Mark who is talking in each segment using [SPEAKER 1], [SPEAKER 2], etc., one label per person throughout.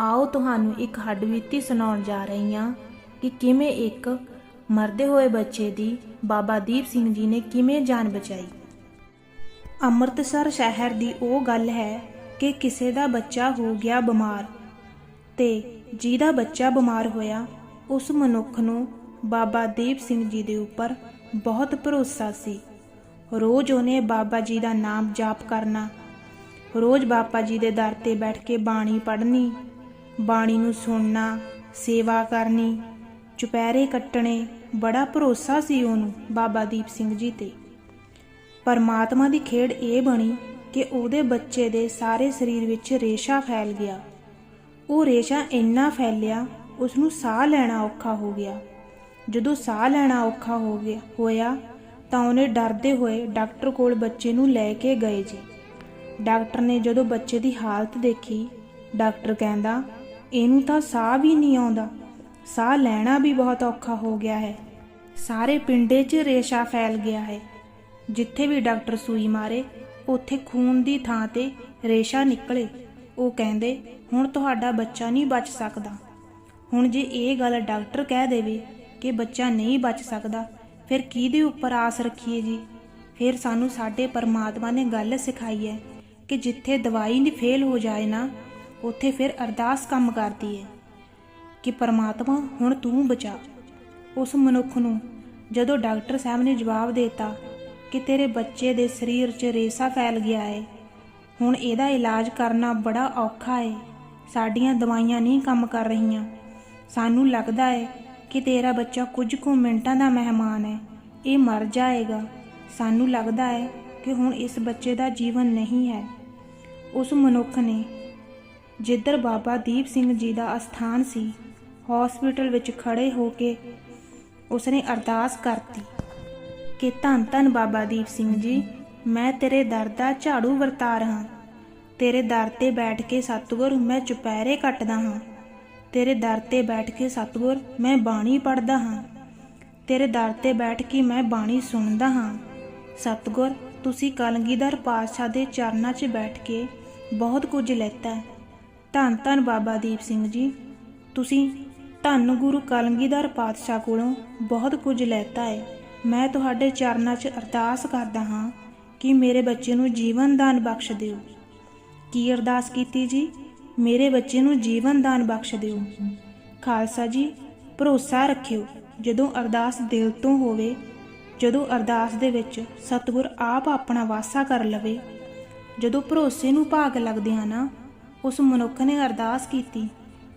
[SPEAKER 1] ਆਓ ਤੁਹਾਨੂੰ ਇੱਕ ਹੱਡਬੀਤੀ ਸੁਣਾਉਣ ਜਾ ਰਹੀ ਹਾਂ ਕਿ ਕਿਵੇਂ ਇੱਕ ਮਰਦੇ ਹੋਏ ਬੱਚੇ ਦੀ ਬਾਬਾ ਦੀਪ ਸਿੰਘ ਜੀ ਨੇ ਕਿਵੇਂ ਜਾਨ ਬਚਾਈ। ਅੰਮ੍ਰਿਤਸਰ ਸ਼ਹਿਰ ਦੀ ਉਹ ਗੱਲ ਹੈ ਕਿ ਕਿਸੇ ਦਾ ਬੱਚਾ ਹੋ ਗਿਆ ਬਿਮਾਰ ਤੇ ਜਿਹਦਾ ਬੱਚਾ ਬਿਮਾਰ ਹੋਇਆ, ਉਸ ਮਨੁੱਖ ਨੂੰ ਬਾਬਾ ਦੀਪ ਸਿੰਘ ਜੀ ਦੇ ਉੱਪਰ ਬਹੁਤ ਭਰੋਸਾ ਸੀ। ਰੋਜ਼ ਉਹਨੇ ਬਾਬਾ ਜੀ ਦਾ ਨਾਮ ਜਾਪ ਕਰਨਾ, ਰੋਜ਼ ਬਾਬਾ ਜੀ ਦੇ ਦਰ ਤੇ ਬੈਠ ਕੇ ਬਾਣੀ ਪੜ੍ਹਨੀ ਬਾਣੀ ਨੂੰ ਸੁਣਨਾ, ਸੇਵਾ ਕਰਨੀ, ਚੁਪਹਿਰੇ ਕੱਟਣੇ, ਬੜਾ ਭਰੋਸਾ ਸੀ ਉਹਨੂੰ ਬਾਬਾ ਦੀਪ ਸਿੰਘ ਜੀ ਤੇ। ਪਰਮਾਤਮਾ ਦੀ ਖੇਡ ਇਹ ਬਣੀ ਕਿ ਉਹਦੇ ਬੱਚੇ ਦੇ ਸਾਰੇ ਸਰੀਰ ਵਿੱਚ ਰੇਸ਼ਾ ਫੈਲ ਗਿਆ। ਉਹ ਰੇਸ਼ਾ ਇੰਨਾ ਫੈਲਿਆ ਉਸ ਨੂੰ ਸਾਹ ਲੈਣਾ ਔਖਾ ਹੋ ਗਿਆ। ਜਦੋਂ ਸਾਹ ਲੈਣਾ ਔਖਾ ਹੋ ਗਿਆ, ਹੋਇਆ ਤਾਂ ਉਹਨੇ ਡਰਦੇ ਹੋਏ ਡਾਕਟਰ ਕੋਲ ਬੱਚੇ ਨੂੰ ਲੈ ਕੇ ਗਏ ਜੀ। ਡਾਕਟਰ ਨੇ ਜਦੋਂ ਬੱਚੇ ਦੀ ਹਾਲਤ ਦੇਖੀ, ਡਾਕਟਰ ਕਹਿੰਦਾ ਇਹਨੂੰ ਤਾਂ ਸਾਹ ਵੀ ਨਹੀਂ ਆਉਂਦਾ। ਸਾਹ ਲੈਣਾ ਵੀ ਬਹੁਤ ਔਖਾ ਹੋ ਗਿਆ ਹੈ। ਸਾਰੇ ਪਿੰਡੇ 'ਚ ਰੇਸ਼ਾ ਫੈਲ ਗਿਆ ਹੈ। ਜਿੱਥੇ ਵੀ ਡਾਕਟਰ ਸੂਈ ਮਾਰੇ, ਉੱਥੇ ਖੂਨ ਦੀ ਥਾਂ ਤੇ ਰੇਸ਼ਾ ਨਿਕਲੇ। ਉਹ ਕਹਿੰਦੇ, ਹੁਣ ਤੁਹਾਡਾ ਬੱਚਾ ਨਹੀਂ ਬਚ ਸਕਦਾ। ਹੁਣ ਜੇ ਇਹ ਗੱਲ ਡਾਕਟਰ ਕਹਿ ਦੇਵੇ ਕਿ ਬੱਚਾ ਨਹੀਂ ਬਚ ਸਕਦਾ, ਫਿਰ ਕਿਹਦੇ ਉੱਪਰ ਆਸ ਰੱਖੀਏ ਜੀ? ਫਿਰ ਸਾਨੂੰ ਸਾਡੇ ਪਰਮਾਤਮਾ ਨੇ ਗੱਲ ਸਿਖਾਈ ਹੈ ਕਿ ਜਿੱਥੇ ਦਵਾਈ ਨਹੀਂ ਫੇਲ ਹੋ ਜਾਏ ਨਾ ਉੱਥੇ ਫਿਰ ਅਰਦਾਸ ਕੰਮ ਕਰਦੀ ਹੈ ਕਿ ਪਰਮਾਤਮਾ, ਹੁਣ ਤੂੰ ਬਚਾ। ਉਸ ਮਨੁੱਖ ਨੂੰ ਜਦੋਂ ਡਾਕਟਰ ਸਾਹਿਬ ਨੇ ਜਵਾਬ ਦਿੱਤਾ ਕਿ ਤੇਰੇ ਬੱਚੇ ਦੇ ਸਰੀਰ 'ਚ ਰੇਸਾ ਫੈਲ ਗਿਆ ਹੈ ਹੁਣ ਇਹਦਾ ਇਲਾਜ ਕਰਨਾ ਬੜਾ ਔਖਾ ਹੈ ਸਾਡੀਆਂ ਦਵਾਈਆਂ ਨਹੀਂ ਕੰਮ ਕਰ ਰਹੀਆਂ। ਸਾਨੂੰ ਲੱਗਦਾ ਹੈ ਕਿ ਤੇਰਾ ਬੱਚਾ ਕੁਝ ਕੁ ਮਿੰਟਾਂ ਦਾ ਮਹਿਮਾਨ ਹੈ ਇਹ ਮਰ ਜਾਏਗਾ। ਸਾਨੂੰ ਲੱਗਦਾ ਹੈ ਕਿ ਹੁਣ ਇਸ ਬੱਚੇ ਦਾ ਜੀਵਨ ਨਹੀਂ ਹੈ। ਉਸ ਮਨੁੱਖ ਨੇ ਜਿੱਧਰ ਬਾਬਾ ਦੀਪ ਸਿੰਘ ਜੀ ਦਾ ਅਸਥਾਨ ਸੀ ਹਸਪੀਟਲ ਵਿੱਚ ਖੜੇ ਹੋ ਕੇ ਉਸਨੇ ਅਰਦਾਸ ਕਰਤੀ ਕਿ ਧੰਨ ਧੰਨ ਬਾਬਾ ਦੀਪ ਸਿੰਘ ਜੀ, ਮੈਂ ਤੇਰੇ ਦਰ ਦਾ ਝਾੜੂ ਵਰਤਾਰ ਹਾਂ। ਤੇਰੇ ਦਰ ਤੇ ਬੈਠ ਕੇ ਸਤਿਗੁਰ ਮੈਂ ਚੁਪਹਿਰੇ ਕੱਟਦਾ ਹਾਂ। ਤੇਰੇ ਦਰ ਤੇ ਬੈਠ ਕੇ ਸਤਿਗੁਰ ਮੈਂ ਬਾਣੀ ਪੜ੍ਹਦਾ ਹਾਂ। ਤੇਰੇ ਦਰ ਤੇ ਬੈਠ ਕੇ ਮੈਂ ਬਾਣੀ ਸੁਣਦਾ ਹਾਂ। ਸਤਿਗੁਰ, ਤੁਸੀਂ ਕਲਗੀਧਰ ਪਾਤਸ਼ਾਹ ਦੇ ਚਰਨਾਂ 'ਚ ਬੈਠ ਕੇ ਬਹੁਤ ਕੁਝ ਲੈਤਾ ਧੰਨ ਧੰਨ ਬਾਬਾ ਦੀਪ ਸਿੰਘ ਜੀ। ਤੁਸੀਂ ਧੰਨ ਗੁਰੂ ਕਲਗੀਧਰ ਪਾਤਸ਼ਾਹ ਕੋਲੋਂ ਬਹੁਤ ਕੁਝ ਲੈਤਾ ਹੈ ਮੈਂ ਤੁਹਾਡੇ ਚਰਨਾਂ 'ਚ ਅਰਦਾਸ ਕਰਦਾ ਹਾਂ ਕਿ ਮੇਰੇ ਬੱਚੇ ਨੂੰ ਜੀਵਨ ਦਾਨ ਬਖਸ਼ ਦਿਓ। ਕੀ ਅਰਦਾਸ ਕੀਤੀ ਜੀ? ਮੇਰੇ ਬੱਚੇ ਨੂੰ ਜੀਵਨ ਦਾਨ ਬਖਸ਼ ਦਿਓ। ਖਾਲਸਾ ਜੀ, ਭਰੋਸਾ ਰੱਖਿਓ, ਜਦੋਂ ਅਰਦਾਸ ਦਿਲ ਤੋਂ ਹੋਵੇ, ਜਦੋਂ ਅਰਦਾਸ ਦੇ ਵਿੱਚ ਸਤਿਗੁਰ ਆਪ ਆਪਣਾ ਵਾਸਾ ਕਰ ਲਵੇ, ਜਦੋਂ ਭਰੋਸੇ ਨੂੰ ਭਾਗ ਲੱਗਦੇ ਆ ਨਾ ਉਸ ਮਨੁੱਖ ਨੇ ਅਰਦਾਸ ਕੀਤੀ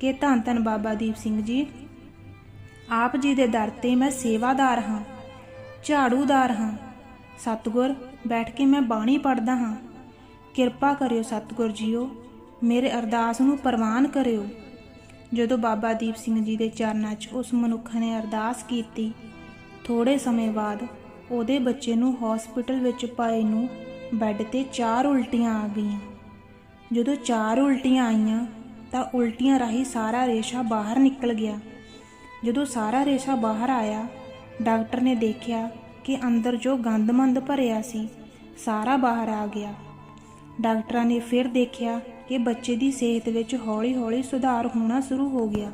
[SPEAKER 1] ਕਿ ਧੰਨ ਧੰਨ ਬਾਬਾ ਦੀਪ ਸਿੰਘ ਜੀ, ਆਪ ਜੀ ਦੇ ਦਰ ਤੇ ਮੈਂ ਸੇਵਾਦਾਰ ਹਾਂ, ਝਾੜੂਦਾਰ ਹਾਂ। ਸਤਿਗੁਰ, ਬੈਠ ਕੇ ਮੈਂ ਬਾਣੀ ਪੜਦਾ ਹਾਂ। ਕਿਰਪਾ ਕਰਿਓ ਸਤਿਗੁਰ ਜੀਓ, ਮੇਰੇ ਅਰਦਾਸ ਨੂੰ ਪ੍ਰਵਾਨ ਕਰਿਓ। ਜਦੋਂ ਬਾਬਾ ਦੀਪ ਸਿੰਘ ਜੀ ਦੇ ਚਰਨਾਂ 'ਚ ਉਸ ਮਨੁੱਖ ਨੇ ਅਰਦਾਸ ਕੀਤੀ ਥੋੜੇ ਸਮੇਂ ਬਾਅਦ ਉਹਦੇ ਬੱਚੇ ਨੂੰ ਹਸਪੀਟਲ ਵਿੱਚ ਪਾਏ ਨੂੰ ਬੈੱਡ ਤੇ ਚਾਰ ਉਲਟੀਆਂ ਆ ਗਈਆਂ। ਜਦੋਂ ਚਾਰ ਉਲਟੀਆਂ ਆਈਆਂ, ਤਾਂ ਉਲਟੀਆਂ ਰਾਹੀਂ ਸਾਰਾ ਰੇਸ਼ਾ ਬਾਹਰ ਨਿਕਲ ਗਿਆ। ਜਦੋਂ ਸਾਰਾ ਰੇਸ਼ਾ ਬਾਹਰ ਆਇਆ, ਡਾਕਟਰ ਨੇ ਦੇਖਿਆ ਕਿ ਅੰਦਰ ਜੋ ਗੰਦਮੰਦ ਭਰਿਆ ਸੀ, ਸਾਰਾ ਬਾਹਰ ਆ ਗਿਆ। ਡਾਕਟਰਾਂ ਨੇ ਫਿਰ ਦੇਖਿਆ ਕਿ ਬੱਚੇ ਦੀ ਸਿਹਤ ਵਿੱਚ ਹੌਲੀ-ਹੌਲੀ ਸੁਧਾਰ ਹੋਣਾ ਸ਼ੁਰੂ ਹੋ ਗਿਆ।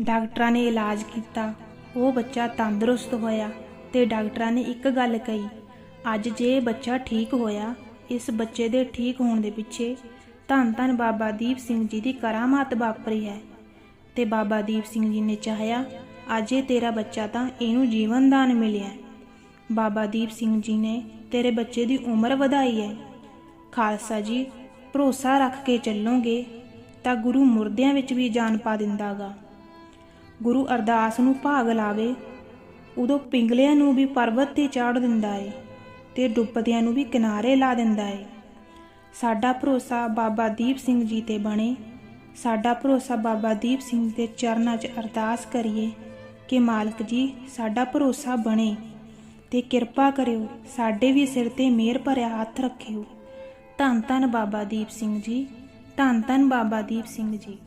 [SPEAKER 1] ਡਾਕਟਰਾਂ ਨੇ ਇਲਾਜ ਕੀਤਾ। ਉਹ ਬੱਚਾ ਤੰਦਰੁਸਤ ਹੋਇਆ ਤੇ ਡਾਕਟਰਾਂ ਨੇ ਇੱਕ ਗੱਲ ਕਹੀ, ਅੱਜ ਜੇ ਬੱਚਾ ਠੀਕ ਹੋਇਆ, ਇਸ ਬੱਚੇ ਦੇ ਠੀਕ ਹੋਣ ਦੇ ਪਿੱਛੇ ਧੰਨ ਧੰਨ ਬਾਬਾ ਦੀਪ ਸਿੰਘ ਜੀ ਦੀ ਕਰਾਮਾਤ ਵਾਪਰੀ ਹੈ। ਤੇ ਬਾਬਾ ਦੀਪ ਸਿੰਘ ਜੀ ਨੇ ਚਾਹਿਆ, ਅੱਜ ਇਹ ਤੇਰਾ ਬੱਚਾ ਤਾਂ ਇਹਨੂੰ ਜੀਵਨ ਦਾਨ ਮਿਲਿਆ ਬਾਬਾ ਦੀਪ ਸਿੰਘ ਜੀ ਨੇ ਤੇਰੇ ਬੱਚੇ ਦੀ ਉਮਰ ਵਧਾਈ ਹੈ। ਖਾਲਸਾ ਜੀ, ਭਰੋਸਾ ਰੱਖ ਕੇ ਚੱਲੋਗੇ ਤਾਂ ਗੁਰੂ ਮੁਰਦਿਆਂ ਵਿੱਚ ਵੀ ਜਾਨ ਪਾ ਦਿੰਦਾਗਾ। ਗੁਰੂ ਅਰਦਾਸ ਨੂੰ ਭਾਗ ਲਾਵੇ, ਉਦੋਂ ਪਿੰਗਲਿਆਂ ਨੂੰ ਵੀ ਪਰਬਤ ਤੇ ਚਾੜ ਦਿੰਦਾ ਏ ਤੇ ਡੁੱਬਦਿਆਂ ਨੂੰ ਵੀ ਕਿਨਾਰੇ ਲਾ ਦਿੰਦਾ ਏ। ਸਾਡਾ ਭਰੋਸਾ ਬਾਬਾ ਦੀਪ ਸਿੰਘ ਜੀ ਤੇ ਬਣੇ। ਸਾਡਾ ਭਰੋਸਾ ਬਾਬਾ ਦੀਪ ਸਿੰਘ ਦੇ ਚਰਨਾਂ 'ਚ ਅਰਦਾਸ ਕਰੀਏ ਕਿ ਮਾਲਕ ਜੀ, ਸਾਡਾ ਭਰੋਸਾ ਬਣੇ ਤੇ ਕਿਰਪਾ ਕਰਿਓ, ਸਾਡੇ ਵੀ ਸਿਰ ਤੇ ਮਿਹਰ ਭਰਿਆ ਹੱਥ ਰੱਖਿਓ। ਧੰਨ ਧੰਨ ਬਾਬਾ ਦੀਪ ਸਿੰਘ ਜੀ ਧੰਨ ਧੰਨ ਬਾਬਾ ਦੀਪ ਸਿੰਘ ਜੀ।